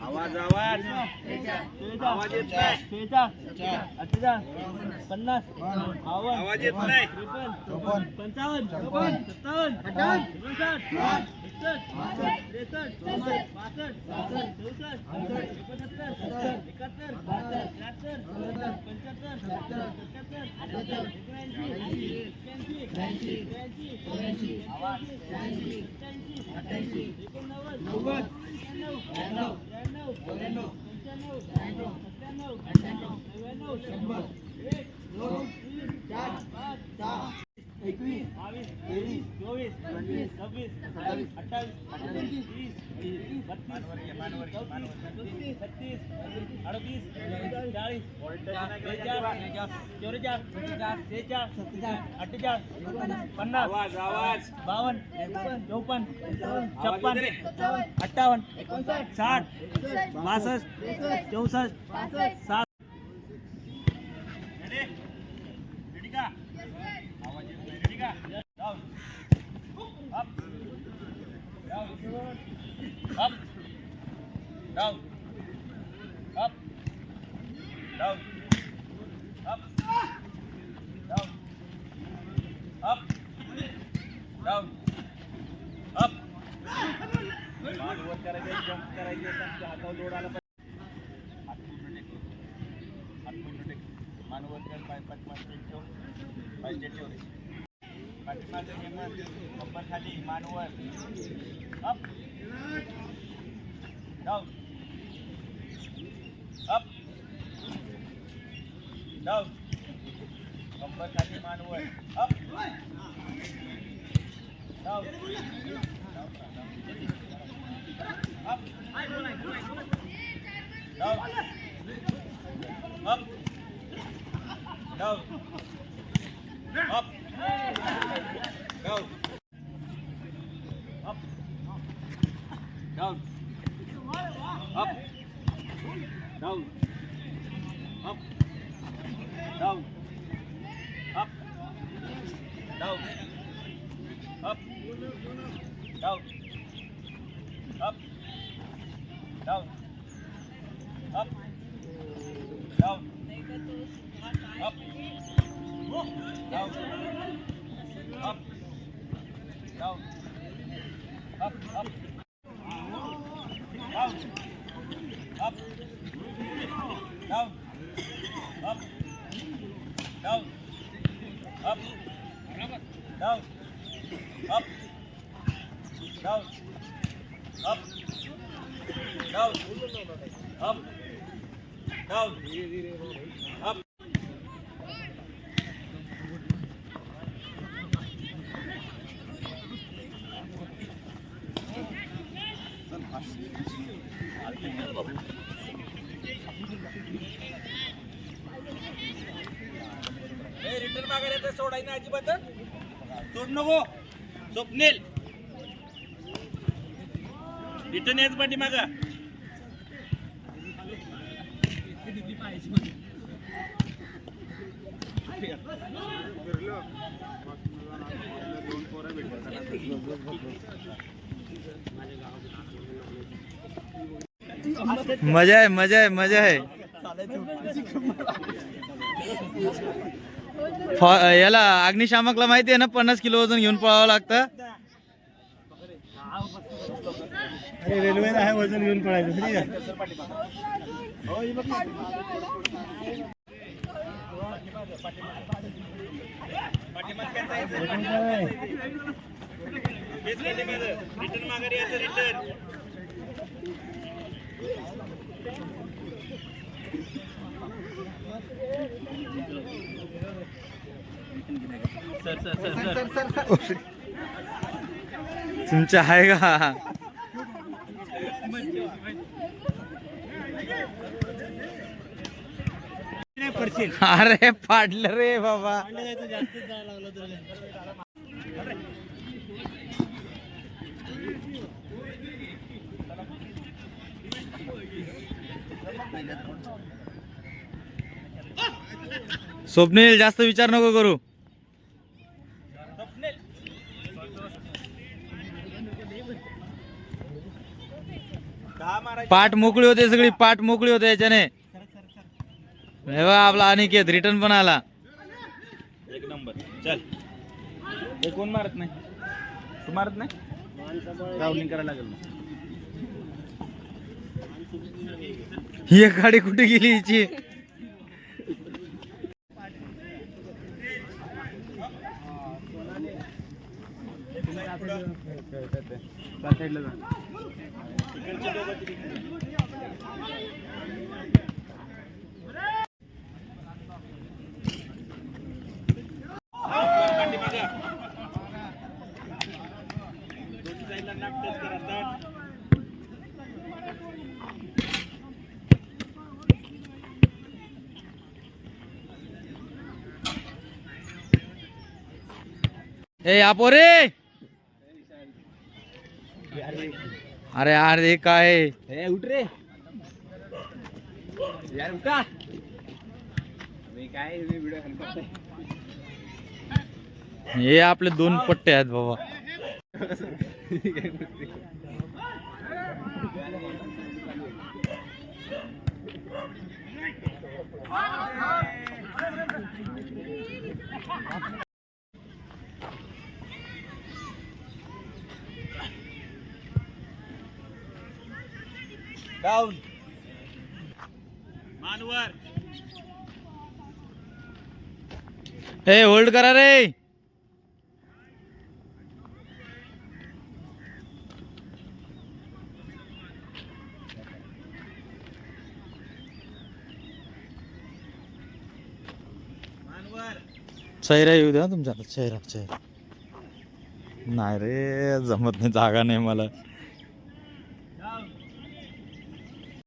आवाज आवाज आवाज येत नाही पन्नास आवाज येत नाही पंचावन्न सत्तावन्न एकोणसाठ एकसष्ट त्र्याऐंशी त्र्याण्णव पंच्याण्णव एकवीस बावीस तेवीस चोवीस पंचवीस सव्वीस सत्तावीस अठ्ठावीस अठ्ठावीस तीस तीस बत्तीस चौतीस पस्तीस छत्तीस अडतीस चाळीस बेचाळीस चौवेचाळीस सेहेचाळीस सत्तेचाळीस अठ्ठेचाळीस पन्नास आवाज आवाज बावन्न चौपन्न छप्पन अठ्ठावन्न एकोणसाठ साठ बासष्ट चौसष्ट सात down up down up down up मान वर करायचे जंप करायचे तुमच्या हातावर लोड आला पाहिजे हात पूर्ण टेकले हात पूर्ण टेकले मान वर कर पाय पाठीमागे स्ट्रेट ठेव पाय स्ट्रेट ठेव रे पाठीमागे हिंमत कंबर खाली मान वर अप डाऊन अप Down कंबर खाली मान वर up down up, down, up, down, up, down, up, down, up, down, up, down. up, down, up, down, up, down, up, down, up, up, down, up, down, down, up, down. up, down, up, down, up. Return मागायला तर सोडायचं अजिबात सोड नको. Swapnil return याच पाठी मागा मजा आहे मजा आहे मजा आहे. याला अग्निशामकला माहिती आहे ना? पन्नास किलो वजन घेऊन पळावं लागतं. रेल्वे आहे वजन घेऊन पळायचं रिटर्न यायचं रिटर्न तुमच्या आहे का? अरे पाडलं रे बाबा. स्वप्नील जास्त विचार नको करू. पाठ मोकळी होते सगळी पाठ मोकळी होते याच्याने. हे आपला अनिकेत रिटर्न पण आला. एक नंबर. चल. हे कोण मारत नाही? तू मारत नाही? रावलिंग करायला लागेल. ही एक गाडी कुठे गेली हिची? साईडला नाक टच करा ताट. ए आपो रे अरे यार हे काय ए, उठ रे. यार उठा मी काय व्हिडिओ करतोय. हे आपले दोन पट्टे आहेत बाबा. डाऊन मानवर. ए होल्ड करा रे. मानवर. चेहरा येऊ द्या तुमचा चेहरा चेहरा. नाही रे जमत नाही जागा नाही मला.